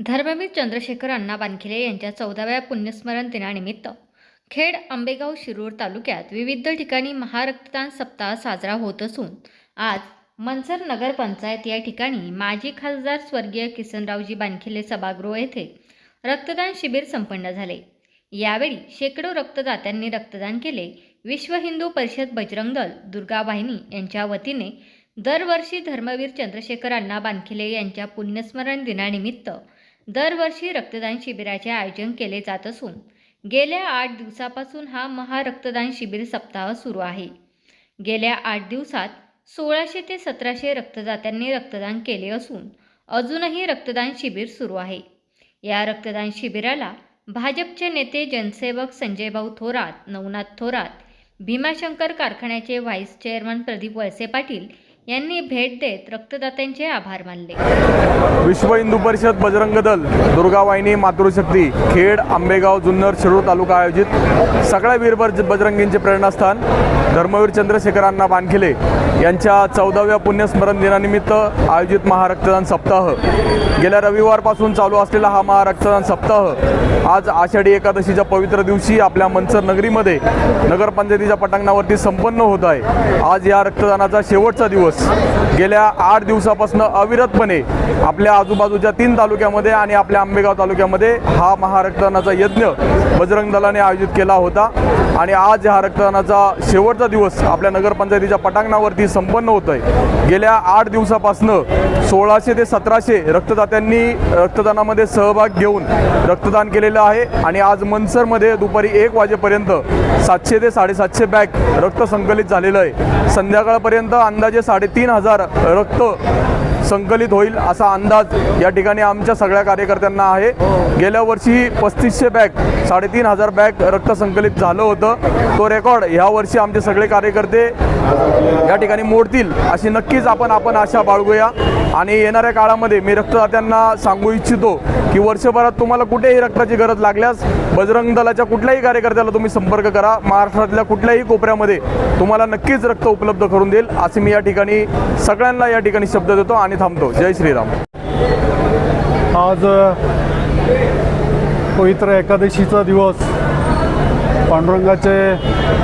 धर्मवीर चंद्रशेखर अण्णा बानखिले यांच्या चौदाव्या पुण्यस्मरण दिनानिमित्त खेड आंबेगाव शिरूर तालुक्यात विविध ठिकाणी महारक्तदान सप्ताह साजरा होत असून आज मनसर नगरपंचायत या ठिकाणी माजी खासदार स्वर्गीय किसनरावजी बानखिले सभागृह येथे रक्तदान शिबिर संपन्न झाले. यावेळी शेकडो रक्तदात्यांनी रक्तदान केले. विश्व हिंदू परिषद बजरंग दल दुर्गा वाहिनी यांच्या वतीने दरवर्षी धर्मवीर चंद्रशेखर अण्णा बानखिले यांच्या पुण्यस्मरण दिनानिमित्त दरवर्षी रक्तदान शिबिराचे आयोजन केले जात असून गेल्या आठ दिवसापासून हा महारक्तदान शिबिर सप्ताह सुरू आहे. गेल्या आठ दिवसात सोळाशे ते सतराशे रक्तदात्यांनी रक्तदान केले असून अजूनही रक्तदान शिबिर सुरू आहे. या रक्तदान शिबिराला भाजपचे नेते जनसेवक संजयभाऊ थोरात नवनाथ थोरात भीमाशंकर कारखान्याचे व्हाईस चेअरमन प्रदीप वळसे पाटील यांनी भेट देत रक्तदात्यांचे आभार मानले. विश्व हिंदू परिषद बजरंग दल दुर्गा वाहिनी मातृशक्ती खेड आंबेगाव जुन्नर शिरूर तालुका आयोजित सगळ्या वीरभर बजरंगींचे प्रेरणास्थान धर्मवीर चंद्रशेखरांना अण्णा यांच्या चौदाव्या पुण्यस्मरण दिनानिमित्त आयोजित महारक्तदान सप्ताह. गेल्या रविवारपासून चालू असलेला हा महारक्तदान सप्ताह आज आषाढी एकादशीच्या पवित्र दिवशी आपल्या मंचर नगरीमध्ये नगरपंचायतीच्या पटांगणावरती संपन्न होत आहे. आज या रक्तदानाचा शेवटचा दिवस. गेल्या आठ दिवसापासून अविरतपणे आपल्या आजूबाजूच्या तीन तालुक्यामध्ये आणि आपल्या आंबेगाव तालुक्यामध्ये हा महारक्तदानाचा यज्ञ बजरंग दलाने आयोजित केला होता. आणि आज हा रक्तदानाचा शेवटचा दिवस आपल्या नगरपंचायतीच्या पटांगणावरती संपन्न होत आहे गेल्या आठ दिवसापासनं सोळाशे ते सतराशे रक्तदात्यांनी रक्तदानामध्ये सहभाग घेऊन रक्तदान केलेलं आहे. आणि आज मनसरमध्ये दुपारी एक वाजेपर्यंत सातशे ते साडेसातशे बॅग रक्त संकलित झालेलं आहे. संध्याकाळपर्यंत अंदाजे साडे साडेतीन हजार रक्त संकलित होईल असा अंदाज या ठिकाणी आमच्या सगळ्या कार्यकर्त्यांना आहे. गेल्या वर्षी पस्तीसशे बॅग साडेतीन हजार बॅग रक्त संकलित झालं होतं. तो रेकॉर्ड ह्या वर्षी आमचे सगळे कार्यकर्ते या ठिकाणी मोडतील अशी नक्कीच आपण आपण आशा बाळगूया. आणि येणाऱ्या काळामध्ये मी रक्तदात्यांना सांगू इच्छितो की वर्षभरात तुम्हाला कुठेही रक्ताची गरज लागल्यास बजरंग दलाच्या कुठल्याही कार्यकर्त्याला तुम्ही संपर्क करा. महाराष्ट्रातल्या कुठल्याही कोपऱ्यामध्ये तुम्हाला नक्कीच रक्त उपलब्ध करून देईल. असे मी या ठिकाणी सगळ्यांना या ठिकाणी शब्द देतो आणि थांबतो. जय श्रीराम. आज पवित्र एकादशीचा दिवस पांडुरंगाचे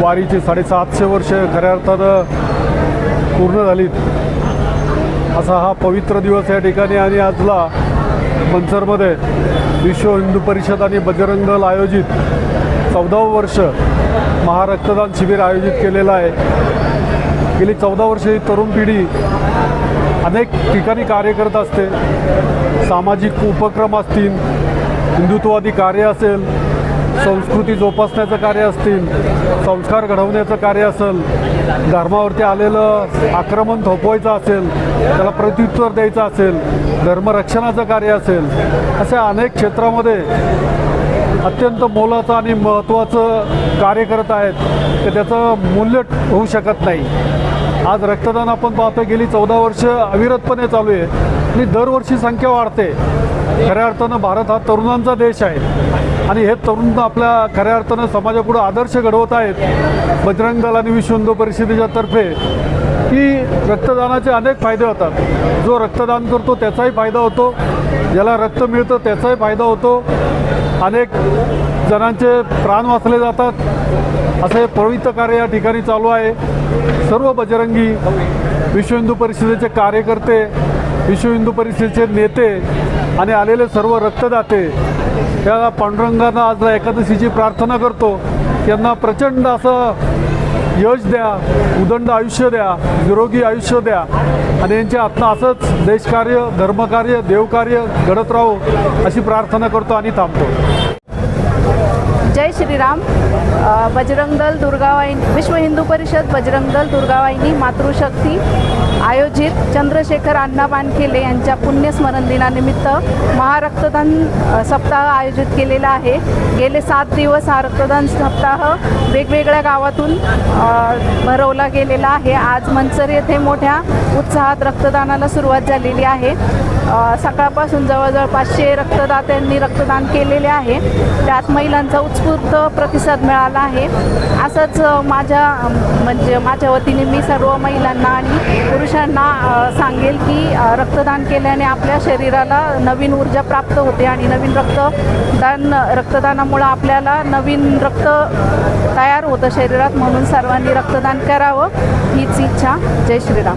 वारीची साडेसातशे वर्ष खऱ्या अर्थानं पूर्ण झालीत. असा हा पवित्र दिवस या ठिकाणी आणि आजला मनसरमध्ये विश्व हिंदू परिषद आणि बजरंग दल आयोजित चौदावं वर्ष महारक्तदान शिबिर आयोजित केलेलं आहे. गेली चौदा वर्ष ही तरुण पिढी अनेक ठिकाणी कार्य करत असते. सामाजिक उपक्रम असतील हिंदुत्ववादी कार्य असेल संस्कृती जोपासण्याचं कार्य असतील संस्कार घडवण्याचं कार्य असेल धर्मावरती आलेलं आक्रमण थोपवायचं असेल त्याला प्रत्युत्तर द्यायचं असेल धर्मरक्षणाचं कार्य असेल अशा अनेक क्षेत्रामध्ये अत्यंत मोलाचं आणि महत्त्वाचं कार्य करत आहेत तर त्याचं मूल्य होऊ शकत नाही. आज रक्तदान आपण पाहतो गेली चौदा वर्ष अविरतपणे चालू आहे. आणि दरवर्षी संख्या वाढते. खऱ्या अर्थानं भारत हा तरुणांचा देश आहे. आणि हे तरुण आपल्या खऱ्या अर्थानं समाजापुढं आदर्श घडवत आहेत. बजरंग दल आणि विश्व हिंदू परिषदेच्या तर्फे की रक्तदानाचे अनेक फायदे होतात. जो रक्तदान करतो त्याचाही फायदा होतो. ज्याला रक्त मिळतं त्याचाही फायदा होतो. अनेक जणांचे प्राण वाचले जातात. असं हे पवित्र कार्य या ठिकाणी चालू आहे. सर्व बजरंगी विश्व हिंदू परिषदेचे कार्यकर्ते विश्व हिंदू परिषदेचे नेते आणि आलेले सर्व रक्तदाते या पांडुरंगांना आज एकादशीची प्रार्थना करतो. यांना प्रचंड असं यश द्या उदंड आयुष्य द्या निरोगी आयुष्य द्या आणि यांच्या हातनं असंच देशकार्य धर्मकार्य देवकार्य घडत राहो अशी प्रार्थना करतो आणि थांबतो. जय श्रीराम बजरंग दल दुर्गावाहिनी विश्व हिंदू परिषद बजरंग दल दुर्गावाहिनी मातृशक्ती आयोजित चंद्रशेखर अण्णा बानखेले यांच्या पुण्यस्मरण दिनानिमित्त महारक्तदान सप्ताह आयोजित केलेला आहे. गेले सात दिवस हा रक्तदान सप्ताह वेगवेगळ्या गावातून भरवला गेलेला आहे. आज मंचर येथे मोठ्या उत्साहात रक्तदानाला सुरुवात झालेली आहे. सकाळपासून जवळजवळ पाचशे रक्तदात्यांनी रक्तदान केलेले आहे. त्यात महिलांचा उत्स्फूर्त प्रतिसाद मिळाला आहे. असंच माझ्या म्हणजे माझ्या वतीने मी सर्व महिलांना आणि पुरुषांना सांगेल की रक्तदान केल्याने आपल्या शरीराला नवीन ऊर्जा प्राप्त होते आणि नवीन रक्तदान रक्तदानामुळं आपल्याला नवीन रक्त तयार होतं शरीरात म्हणून सर्वांनी रक्तदान करावं हीच इच्छा. जय श्रीराम.